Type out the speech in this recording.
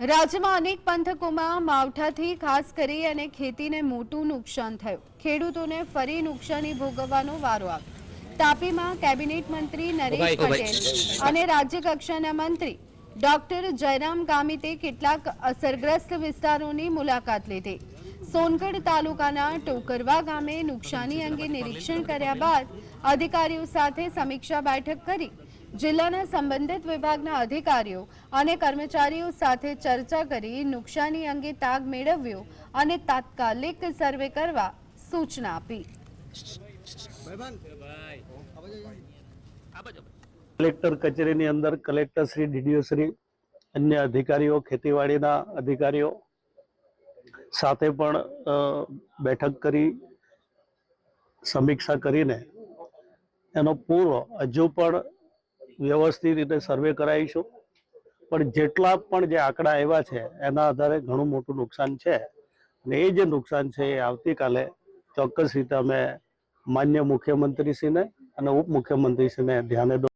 રાજ્યમાં અનેક પંથકોમાં માવઠાથી ખાસ કરી અને ખેતીને મોટું નુકસાન થયું. ખેડૂતોને ફરી નુકસાની ભોગવવાનો વારો આવ્યો. તાપીમાં કેબિનેટ મંત્રી નરેશ. પટેલ અને રાજ્ય કક્ષાના મંત્રી ડોક્ટર જયરામ ગામિતે કેટલાક અસરગ્રસ્ત વિસ્તારોની મુલાકાત લીધી. સોનગઢ તાલુકાના ટોકરવા ગામે નુકસાની અંગે નિરીક્ષણ કર્યા બાદ અધિકારીઓ સાથે સમીક્ષા બેઠક કરી જિલ્લાના સંબંધિત વિભાગના અધિકારીઓ અને કર્મચારીઓ સાથે ચર્ચા કરી નુકસાની અંગે તાગ મેળવ્યો અને તાત્કાલિક સર્વે કરવા સૂચના આપી. કલેક્ટર કચેરીની અંદર કલેક્ટર શ્રી ડીડીઓ શ્રી અન્ય અધિકારીઓ ખેતીવાડીના અધિકારીઓ સાથે પણ અ, બેઠક કરી સમીક્ષા કરીને એનો પૂર્વ હજુ પણ વ્યવસ્થિત રીતે સર્વે કરાવીશું. પણ જેટલા પણ જે આંકડા આવ્યા છે, એના આધારે ઘણું મોટું નુકસાન છે. અને એ જે નુકસાન છે, એ આવતીકાલે ચોક્કસ રીતે અમે માન્ય મુખ્યમંત્રીશ્રીને અને ઉપમુખ્યમંત્રીશ્રીને ધ્યાને